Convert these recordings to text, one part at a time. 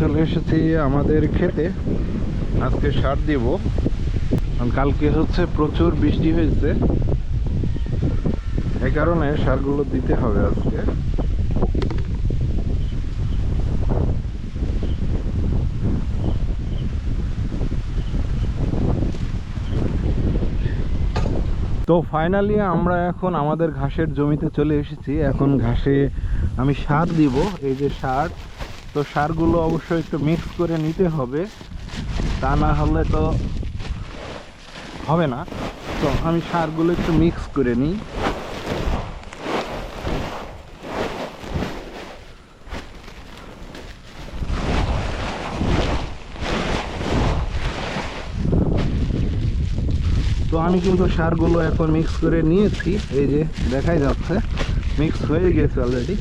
চলে এসেছি আমাদের খেতে। আজকে সার দিব। কারণ কালকে হচ্ছে প্রচুর বৃষ্টি হয়েছে। এই কারণে সারগুলো দিতে হবে আজকে। তো ফাইনালি আমরা এখন আমাদের ঘাসের জমিতে চলে এসেছি। এখন ঘাসে আমি সার দিব। এই যে সার তো সারগুলো অবশ্যই একটু মিক্স করে নিতে হবে। তা না হলে তো হবে না। তো আমি সারগুলো একটু মিক্স করে নিই। তো আমি কিন্তু সারগুলো এখন মিক্স করে নিয়েছি। এই যে, দেখাই যাচ্ছে। মিক্স হয়ে গেছে অলরেডি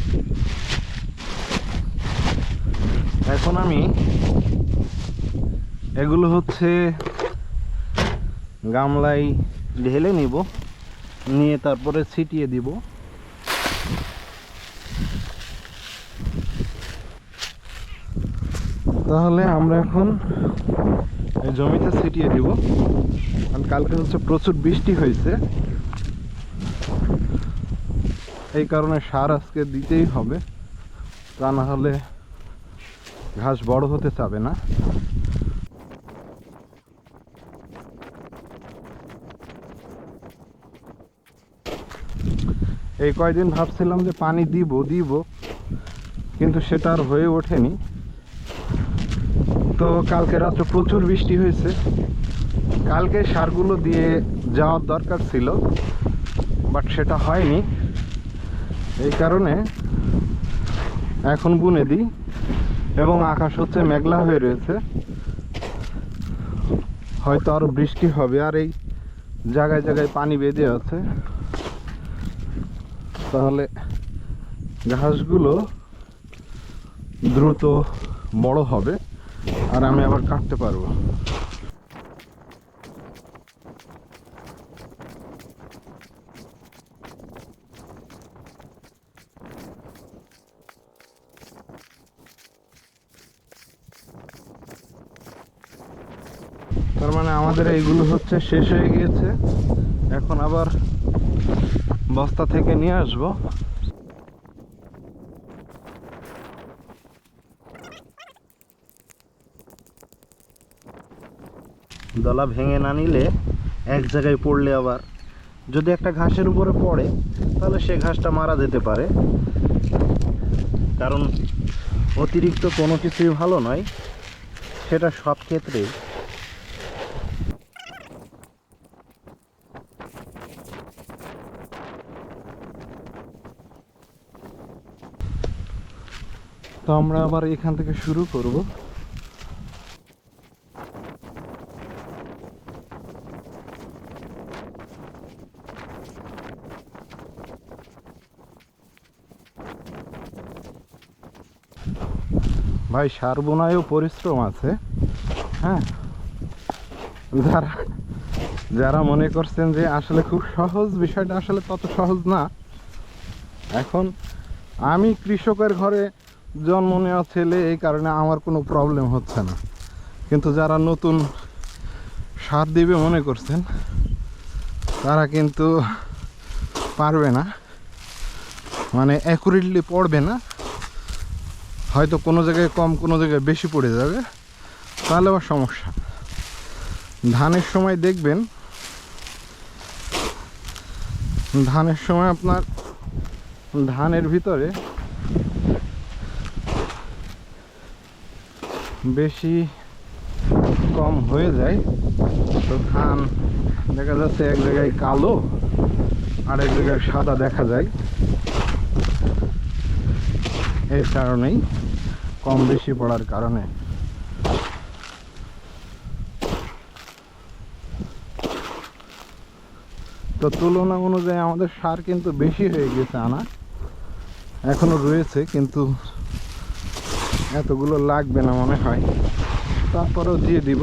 এখন আমি এগুলো হচ্ছে গামলায় ঢেলে নিব, নিয়ে তারপরে ছিটিয়ে দিব। তাহলে আমরা এখন জমিতে ছিটিয়ে দিব। কারণ কালকে হচ্ছে প্রচুর বৃষ্টি হয়েছে। এই কারণে সার আজকে দিতেই হবে। তা না হলে ঘাস বড় হতে চাবে না। এই কয়দিন ভাবছিলাম যে পানি দিব দিব, কিন্তু সেটা আর হয়ে ওঠেনি। তো কালকে রাত্রে প্রচুর বৃষ্টি হয়েছে। কালকে সারগুলো দিয়ে যাওয়ার দরকার ছিল, বাট সেটা হয়নি। এই কারণে এখন বুনে দিই। এবং আকাশ হচ্ছে মেঘলা হয়ে রয়েছে। হয়তো আরও বৃষ্টি হবে, আর এই জায়গায় জায়গায় পানি বেঁধে আছে। তাহলে ঘাসগুলো দ্রুত বড় হবে, আর আমি আবার কাটতে পারব। আমাদের এইগুলো হচ্ছে শেষ হয়ে গিয়েছে। এখন আবার বস্তা থেকে নিয়ে আসব। দলা ভেঙে না নিলে এক জায়গায় পড়লে আবার। যদি একটা ঘাসের উপরে পড়ে, তাহলে সে ঘাসটা মারা যেতে পারে। কারণ অতিরিক্ত কোনো কিছুই ভালো নয়। সেটা সব ক্ষেত্রেই। তো আমরা আবার এখান থেকে শুরু করব। ভাই সার বোনায়ও পরিশ্রম আছে। হ্যাঁ? যারা যারা মনে করছেন যে আসলে খুব সহজ বিষয়টা আসলে তত সহজ না। এখন আমি কৃষকের ঘরে জন্ম নেওয়া ছেলে এই কারণে আমার কোনো প্রবলেম হচ্ছে না। কিন্তু যারা নতুন সার দিবে মনে করছেন, তারা কিন্তু পারবে না। মানে অ্যাকুরেটলি পড়বে না। হয়তো কোনো জায়গায় কম, কোনো জায়গায় বেশি পড়ে যাবে। তাহলে আবার সমস্যা। ধানের সময় দেখবেন, ধানের সময় আপনার ধানের ভিতরে বেশি কম হয়ে যায়। তো ধান দেখা যাচ্ছে এক জায়গায় কালো, আর এক জায়গায় সাদা দেখা যায়। এর কারণেই কম বেশি পড়ার কারণে। তো তুলনা অনুযায়ী আমাদের সার কিন্তু বেশি হয়ে গেছে আনা। এখনও রয়েছে, কিন্তু এতগুলো লাগবে না মনে হয়। তারপরেও দিয়ে দিব।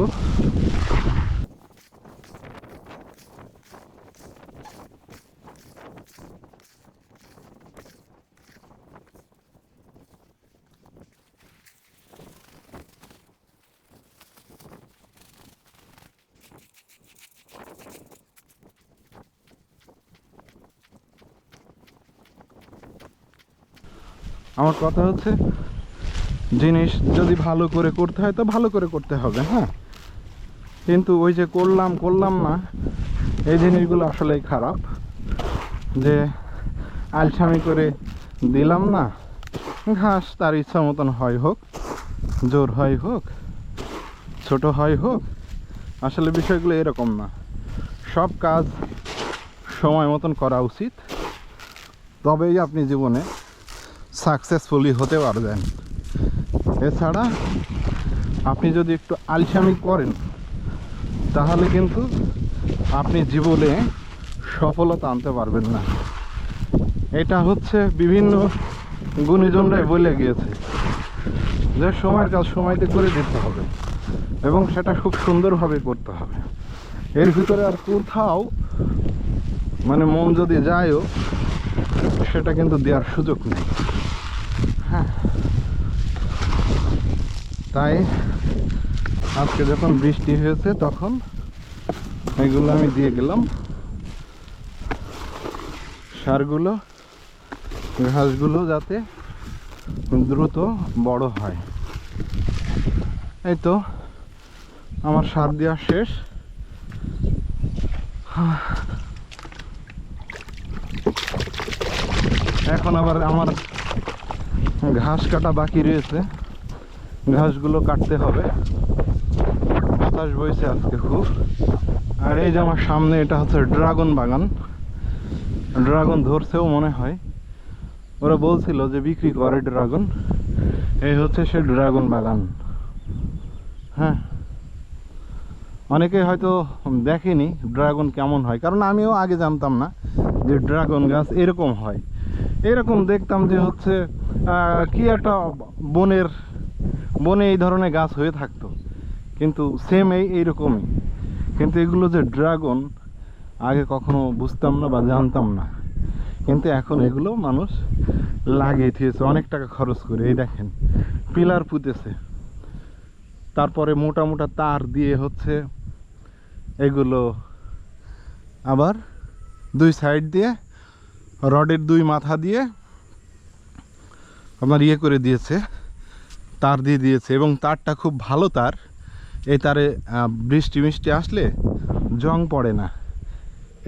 আমার কথা হচ্ছে জিনিস যদি ভালো করে করতে হয় তো ভালো করে করতে হবে হ্যাঁ? কিন্তু ওই যে করলাম করলাম না, এই জিনিসগুলো আসলেই খারাপ। যে আলসামি করে দিলাম না, ঘাস তার ইচ্ছা মতন হয় হোক, জোর হয় হোক, ছোট হয় হোক, আসলে বিষয়গুলো এরকম না। সব কাজ সময় মতন করা উচিত, তবেই আপনি জীবনে সাকসেসফুলি হতে পারবেন। এছাড়া আপনি যদি একটু আলসামি করেন, তাহলে কিন্তু আপনি জীবনে সফলতা আনতে পারবেন না। এটা হচ্ছে বিভিন্ন গুণীজনরাই বলে গিয়েছে যে সময়ের কাজ সময়তে করে দিতে হবে এবং সেটা খুব সুন্দরভাবে করতে হবে। এর ভিতরে আর কোথাও মানে মন যদি যায়ও, সেটা কিন্তু দেওয়ার সুযোগ নেই। তাই আজকে যখন বৃষ্টি হয়েছে তখন এগুলো আমি দিয়ে গেলাম। সারগুলো, ঘাসগুলো যাতে দ্রুত বড় হয়। এই তো আমার সার দেওয়া শেষ। এখন আবার আমার ঘাস কাটা বাকি রয়েছে। ঘাসগুলো কাটতে হবে। বাতাস বইছে আজকে খুব। আর এই যে আমার সামনে এটা হচ্ছে ড্রাগন বাগান। ড্রাগন ধরছেও মনে হয়। ওরা বলছিল যে বিক্রি করে ড্রাগন। এই হচ্ছে সে ড্রাগন বাগান। হ্যাঁ। অনেকে হয়তো দেখেনি ড্রাগন কেমন হয়। কারণ আমিও আগে জানতাম না যে ড্রাগন গাছ এরকম হয়। এরকম দেখতাম যে হচ্ছে কি একটা বনের বনে এই ধরনের গাছ হয়ে থাকতো। কিন্তু সেম এই, এইরকমই। কিন্তু এগুলো যে ড্রাগন আগে কখনো বুঝতাম না বা জানতাম না। কিন্তু এখন এগুলো মানুষ লাগিয়ে দিয়েছে, অনেক টাকা খরচ করে, এই দেখেন, পিলার পুঁতেছে। তারপরে মোটা মোটা তার দিয়ে হচ্ছে এগুলো আবার দুই সাইড দিয়ে রডের দুই মাথা দিয়ে আপনার ইয়ে করে দিয়েছে। তার দিয়ে দিয়েছে এবং তারটা খুব ভালো তার। এই তারে বৃষ্টি মিষ্টি আসলে জং পড়ে না।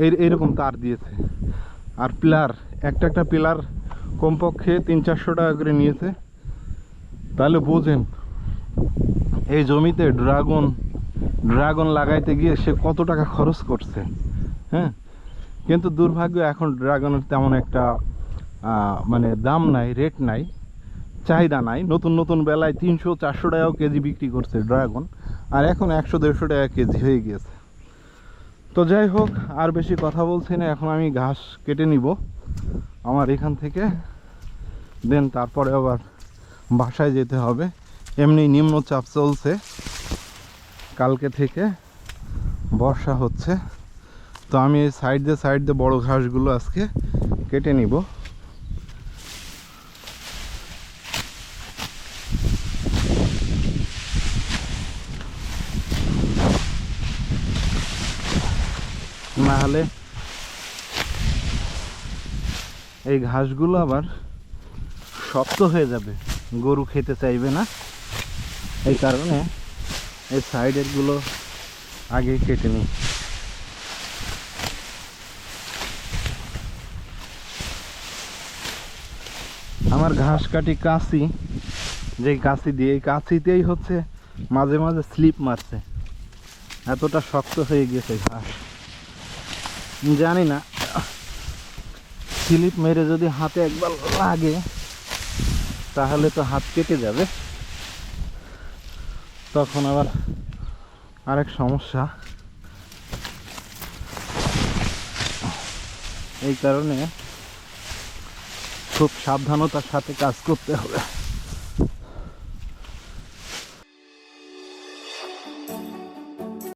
এই, এইরকম তার দিয়েছে। আর পিলার, একটা একটা পিলার কমপক্ষে তিন চারশো টাকা করে নিয়েছে। তাহলে বোঝেন, এই জমিতে ড্রাগন ড্রাগন লাগাইতে গিয়ে সে কত টাকা খরচ করছে হ্যাঁ? কিন্তু দুর্ভাগ্য এখন ড্রাগনের তেমন একটা মানে দাম নাই, রেট নাই। চাহিদা নাই। নতুন নতুন বেলায় তিনশো চারশো টাকাও কেজি বিক্রি করছে ড্রাগন। আর এখন একশো দেড়শো টাকা কেজি হয়ে গিয়েছে। তো যাই হোক, আর বেশি কথা বলছি না, এখন আমি ঘাস কেটে নিব আমার এখান থেকে। দেন তারপরে আবার বাসায় যেতে হবে। এমনি নিম্নচাপ চলছে। কালকে থেকে বর্ষা হচ্ছে। তো আমি এই সাইড দিয়ে সাইড দিয়ে বড়ো ঘাসগুলো আজকে কেটে নিব। না হলে এই ঘাসগুলো আবার শক্ত হয়ে যাবে। গরু খেতে চাইবে না। এই কারণে এই সাইডেরগুলো আগে কেটে নিই। আমার ঘাস কাটি কাঁচি যে কাঁচি দিয়ে, এই কাঁচিতেই হচ্ছে মাঝে মাঝে স্লিপ মারছে। এতটা শক্ত হয়ে গেছে ঘাস। জানি না স্লিপ মেরে যদি হাতে একবার লাগে, তাহলে তো হাত কেটে যাবে। তখন আবার আরেক সমস্যা। এই কারণে খুব সাবধানতার সাথে কাজ করতে হবে।